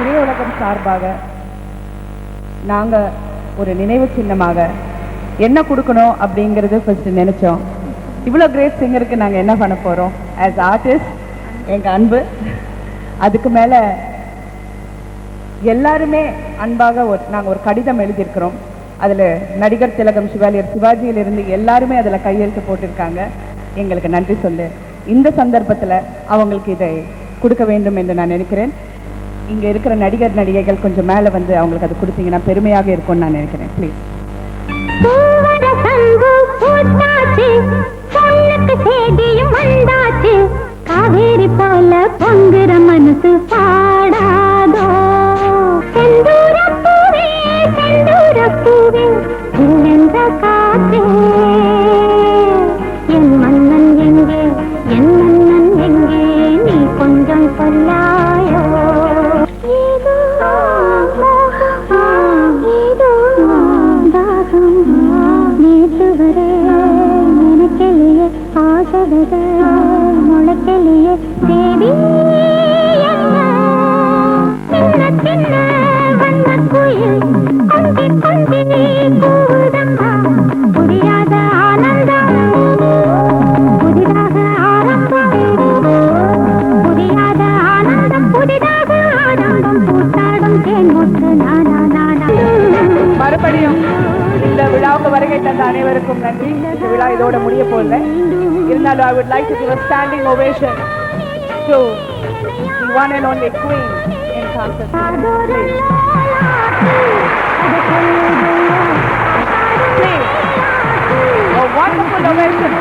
திரையுலகம் சார்பாக நாங்க ஒரு நினைவு சின்னமாக என்ன கொடுக்கணும் அப்படிங்கிறது ஃபர்ஸ்ட் நினைச்சோம். இவ்வளோ கிரேட் சிங்கருக்கு நாங்க என்ன பண்ண போறோம்? ஆஸ் ஆர்டிஸ்ட் எங்க அன்பு அதுக்கு மேல எல்லாருமே அன்பாக ஒரு நாங்க ஒரு கடிதம் எழுதியிருக்கிறோம். அதுல நடிகர் திலகம் சிவாலியர் சிவாஜியிலிருந்து எல்லாருமே அதுல கையெழுத்து போட்டிருக்காங்க. எங்களுக்கு நன்றி சொல்லு. இந்த சந்தர்ப்பத்துல அவங்களுக்கு இதை கொடுக்க வேண்டும் என்று நான் நினைக்கிறேன். இங்கே இருக்கிற நடிகர் நடிகைகள் கொஞ்சம் மேலே வந்து அவங்களுக்கு அது கொடுத்தீங்கன்னா பெருமையாக இருக்கும்னு நான் நினைக்கிறேன். ப்ளீஸ் காவேரி போல பொங்குற மனசு பாடாதோ? செந்தூர பூவே செந்தூர பூவே காற்றே. முளைக்கலையே தேவி குயில் கொஞ்சி கொஞ்சி கூதம்மா புரியாத ஆனந்தம் புதிதாக ஆரம்பம் புரியாத ஆனந்தம் புதிதாக ஆனந்தம். பூத்தாடும் தேன் முத்து நானா நானா. மறுபடியும் நமக்கு வருகை தந்த அனைவருக்கும் நன்றி இந்த விழா இதோட முடிய போகல இருந்தாலும் I would like to give standing ovation to the one and only queen in concert Please, a wonderful ovation.